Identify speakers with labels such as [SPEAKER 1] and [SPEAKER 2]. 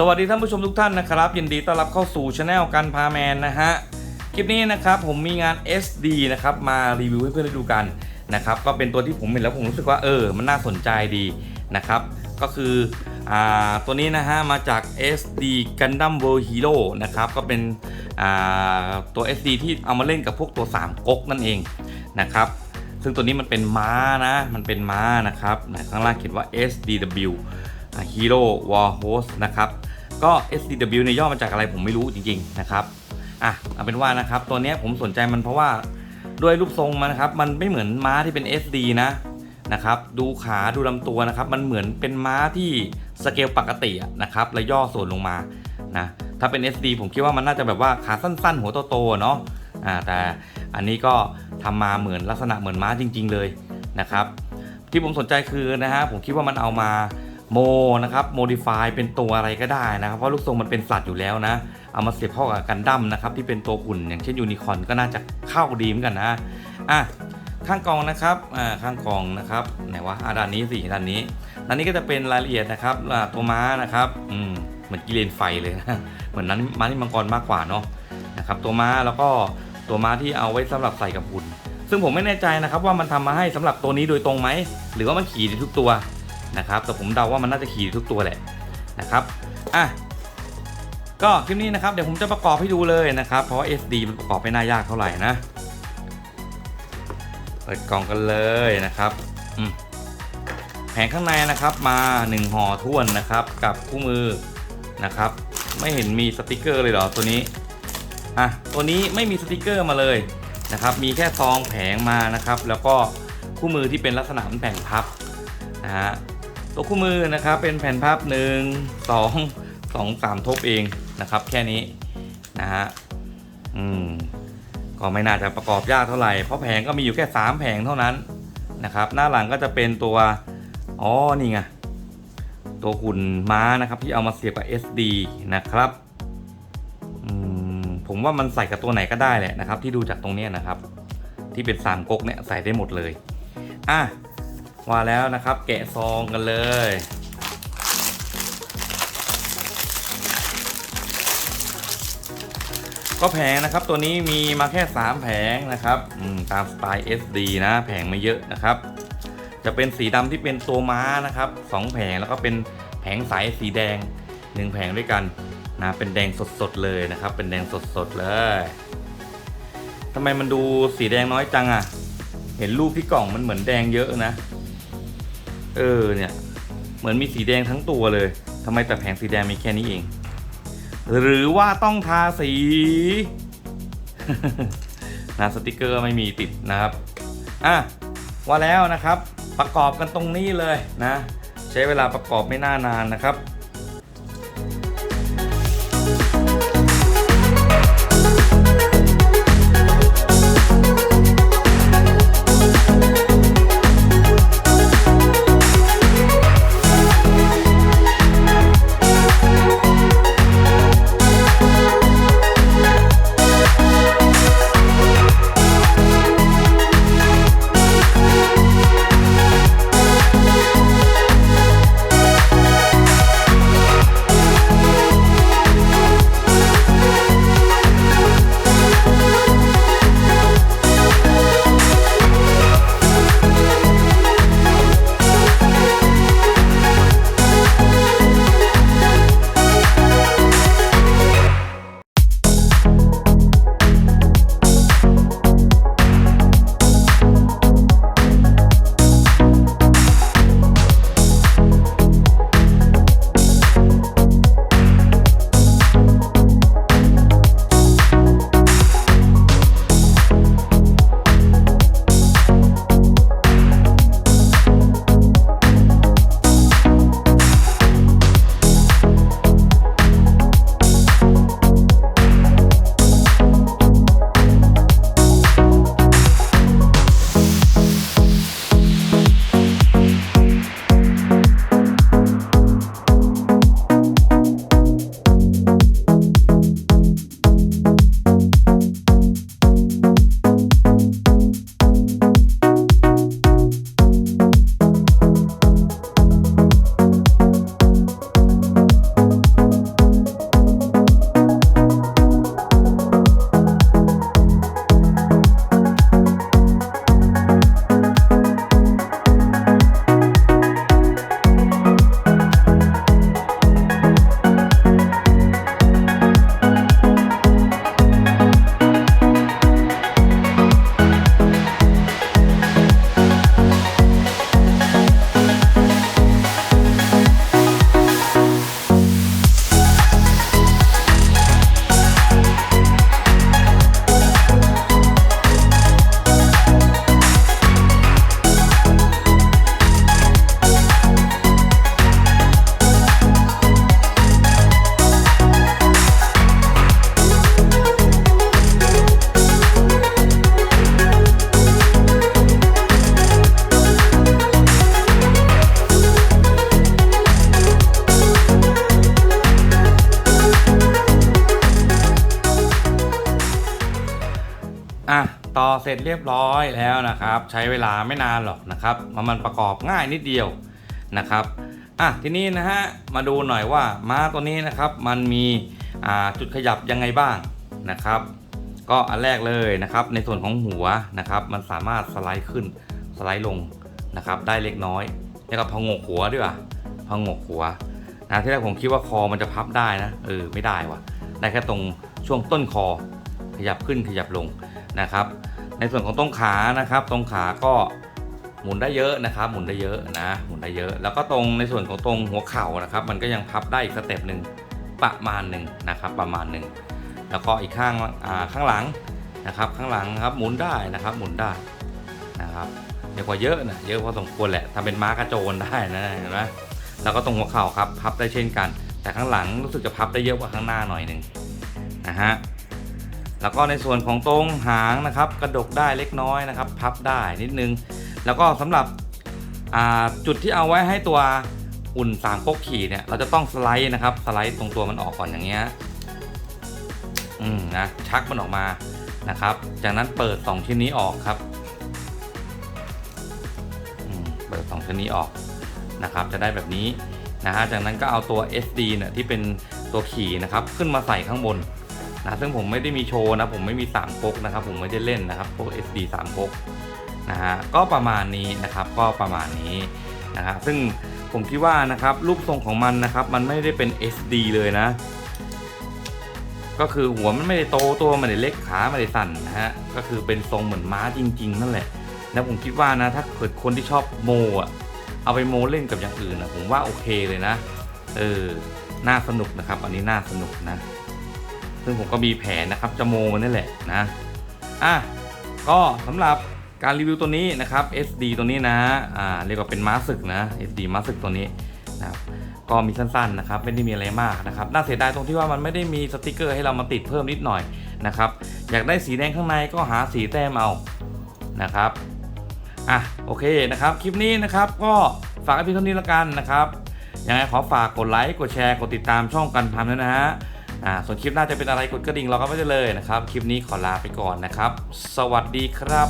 [SPEAKER 1] สวัสดีท่านผู้ชมทุกท่านนะครับ ยินดีต้อนรับเข้าสู่ช anel กันพาแมนนะฮะ คลิปนี้นะครับผมมีงาน SD นะครับมารีวิวให้เพื่อนได้ดูกันนะครับก็เป็นตัวที่ผมเห็นแล้วผมรู้สึกว่าเออ มันน่าสนใจดีนะครับ ก็คืออ่าตัวนี้นะฮะมาจาก SD Gundam World Hero นะครับก็เป็นอ่าตัว SD ที่เอามาเล่นกับพวกตัว 3ก๊กนั่นเองนะครับซึ่งตัวนี้มันเป็นม้านะ มันเป็นม้านะครับข้างล่างเขียนว่า SDW Hero War Host นะครับ ก็ SDW ในย่อมาจากอะไรผมไม่รู้จริงๆนะครับอะเอาเป็นว่านะครับตัวนี้ผมสนใจมันเพราะว่าด้วยรูปทรงมันนะครับมันไม่เหมือนม้าที่เป็น SD นะนะครับดูขาดูลำตัวนะครับ มันเหมือนเป็นม้าที่สเกลปกตินะครับแล้วย่อส่วนลงมานะถ้าเป็น SD ผมคิดว่ามันน่าจะแบบว่าขาสั้น ๆ หัวโตๆเนาะอ่าแต่อันนี้ก็ทำมาเหมือนลักษณะเหมือนม้าจริง ๆ เลยนะครับ ที่ผมสนใจคือนะฮะผมคิดว่ามันเอามา โมนะครับโมดิฟายเป็นตัวอะไรก็ได้นะครับ เพราะลูกทรงมันเป็นสัตว์อยู่แล้วนะ เอามาเสียบเข้ากับกันดั้มนะครับ ที่เป็นตัวอุ่นอย่างเช่นยูนิคอร์นก็น่าจะเข้าดีเหมือนกันนะอะข้างกองนะครับอ่าข้างกองนะครับไหนวะอ่าด้านนี้สิด้านนี้ด้านนี้ก็จะเป็นรายละเอียดนะครับอ่าตัวม้านะครับอืมเหมือนกิเลนไฟเลยนะเหมือนนั้นม้าที่มังกรมากกว่าเนาะนะครับตัวม้าแล้วก็ตัวม้าที่เอาไว้สำหรับใส่กับหุ่นซึ่งผมไม่แน่ใจนะครับว่ามันทำมาให้สำหรับตัวนี้โดยตรงไหมหรือว่ามันขี่ทุกตัว นะครับแต่ผมเดาว่ามันน่าจะขี่ทุกตัวแหละนะครับอะก็คลิปนี้นะครับเดี๋ยวผมจะประกอบให้ดูเลยนะครับ เพราะว่า SD มันประกอบไม่น่ายากเท่าไหร่นะเปิดกล่องกันเลยนะครับแผงข้างในนะครับมา1ห่อท้วนนะครับกับคู่มือนะครับ ไม่เห็นมีสติกเกอร์เลยเหรอตัวนี้อะตัวนี้ไม่มีสติกเกอร์มาเลยนะครับ มีแค่ซองแผงมานะครับ แล้วก็คู่มือที่เป็นลักษณะเป็นแผ่นพับนะฮะ ตัวคู่มือนะครับเป็นแผ่นพับ1 2 2 3 ทบเองนะครับ แค่นี้นะฮะอืมก็ไม่น่าจะประกอบยากเท่าไหร่ เพราะแผงก็มีอยู่แค่ 3 แผงเท่านั้นนะครับ หน้าหลังก็จะเป็นตัว อ๋อ นี่ไง ตัวหุ่นม้านะครับที่เอามาเสียบกับ SD นะครับอืมผมว่ามันใส่กับตัวไหนก็ได้แหละนะครับ ที่ดูจากตรงนี้นะครับ ที่เป็นสามก๊กเนี่ยใส่ได้หมดเลย อะ ว่าแล้วนะครับ แกะซองกันเลย ก็แผงนะครับตัวนี้มีมาแค่ 3 แผงนะครับตามสไตล์ SD นะแผงไม่เยอะนะครับ จะเป็นสีดำที่เป็นตัวม้านะครับสองแผงแล้วก็เป็นแผงใสสีแดงหนึ่งแผงด้วยกันนะเป็นแดงสดๆเลยนะครับ เป็นแดงสดๆเลยทำไมมันดูสีแดงน้อยจังอะ่ะ เห็นรูปที่กล่องมันเหมือนแดงเยอะนะ เออเนี่ยเหมือนมีสีแดงทั้งตัวเลยทำไมแต่แผงสีแดงมีแค่นี้เอง หรือว่าต้องทาสีนะสติกเกอร์ไม่มีติดนะครับอะว่าแล้วนะครับประกอบกันตรงนี้เลยนะ ใช้เวลาประกอบไม่น่านานนะครับ ร็จเรียบร้อยแล้วนะครับ ใช้เวลาไม่นานหรอกนะครับมันมันประกอบง่ายนิดเดียวนะครับอะทีนี้นะฮะมาดูหน่อยว่าม้าตัวนี้นะครับมันมีจุดขยับยังไงบ้างนะครับ ก็อันแรกเลยนะครับ ในส่วนของหัวนะครับ มันสามารถสไลด์ขึ้นสไลด์ลงนะครับได้เล็กน้อย แล้วก็พองกหัวด้วยว่ะพองกหัวนะที่แรกผมคิดว่าคอมันจะพับได้นะเออไม่ได้ว่ะได้แค่ตรงช่วงต้นคอขยับขึ้นขยับลงนะครับ ในส่วนของตรงขานะครับ ตรงขาก็หมุนได้เยอะนะครับ หมุนได้เยอะนะ หมุนได้เยอะ แล้วก็ตรงในส่วนของตรงหัวเข่านะครับ มันก็ยังพับได้อีกสเต็ปหนึ่งประมาณหนึ่งนะครับ ประมาณหนึ่งแล้วก็อีกข้างอ่าข้างหลังนะครับ ข้างหลังครับหมุนได้นะครับ หมุนได้นะครับเรียกว่าเยอะนะเยอะพอสมควรแหละทำเป็นม้ากระโจนได้นะเห็นไหมแล้วก็ตรงหัวเข่าครับพับได้เช่นกัน แต่ข้างหลังรู้สึกจะพับได้เยอะกว่าข้างหน้าหน่อยหนึ่งนะฮะ แล้วก็ในส่วนของตรงหางนะครับกระดกได้เล็กน้อยนะครับ พับได้นิดนึง แล้วก็สำหรับจุดที่เอาไว้ให้ตัวอุ่นสามก๊กขี่เนี่ยเราจะต้องสไลด์นะครับสไลด์ตรงตัวมันออกก่อนอย่างเงี้ยอืมนะชักมันออกมานะครับ จากนั้นเปิด 2 ชิ้นนี้ออกครับอืมเปิด 2 ชิ้นนี้ออกนะครับ จะได้แบบนี้นะฮะจากนั้นก็เอาตัว SD เนี่ยที่เป็นตัวขี่นะครับ ขึ้นมาใส่ข้างบน นะซึ่งผมไม่ได้มีโชว์นะ ผมไม่มี3ก๊กนะครับ ผมไม่ได้เล่นนะครับพวก SD 3ก๊กนะฮะก็ประมาณนี้นะครับก็ประมาณนี้นะฮะซึ่งผมคิดว่านะครับรูปทรงของมันนะครับ มันไม่ได้เป็น SD เลยนะ ก็คือหัวมันไม่ได้โตตัวมันไม่ได้เล็กขาไม่ได้สั่นนะฮะก็คือเป็นทรงเหมือนม้าจริง ๆ นั่นแหละแล้วผมคิดว่านะถ้าเกิดคนที่ชอบโมอะเอาไปโมเล่นกับอย่างอื่นนะผมว่าโอเคเลยนะเออน่าสนุกนะครับ อันนี้น่าสนุกนะ ซึ่งผมก็มีแผนนะครับจะโมมันนี่แหละนะอะก็สำหรับการรีวิวตัวนี้นะครับ SD ตัวนี้นะอ่าเรียกว่าเป็นม้าศึกนะ SD ม้าศึกตัวนี้นะครับก็มีสั้นๆนะครับไม่ได้มีอะไรมากนะครับน่าเสียดายตรงที่ว่ามันไม่ได้มีสติกเกอร์ให้เรามาติดเพิ่มนิดหน่อยนะครับอยากได้สีแดงข้างในก็หาสีแต้มเอานะครับอะโอเคนะครับคลิปนี้นะครับก็ฝากไว้เพียงเท่านี้ละกันนะครับยังไงขอฝากกดไลค์กดแชร์กดติดตามช่องกันทำด้วยนะฮะ อ่าส่วนคลิปหน้าจะเป็นอะไรกดกระดิ่งเราก็ไม่ได้เลยนะครับ คลิปนี้ขอลาไปก่อนนะครับ สวัสดีครับ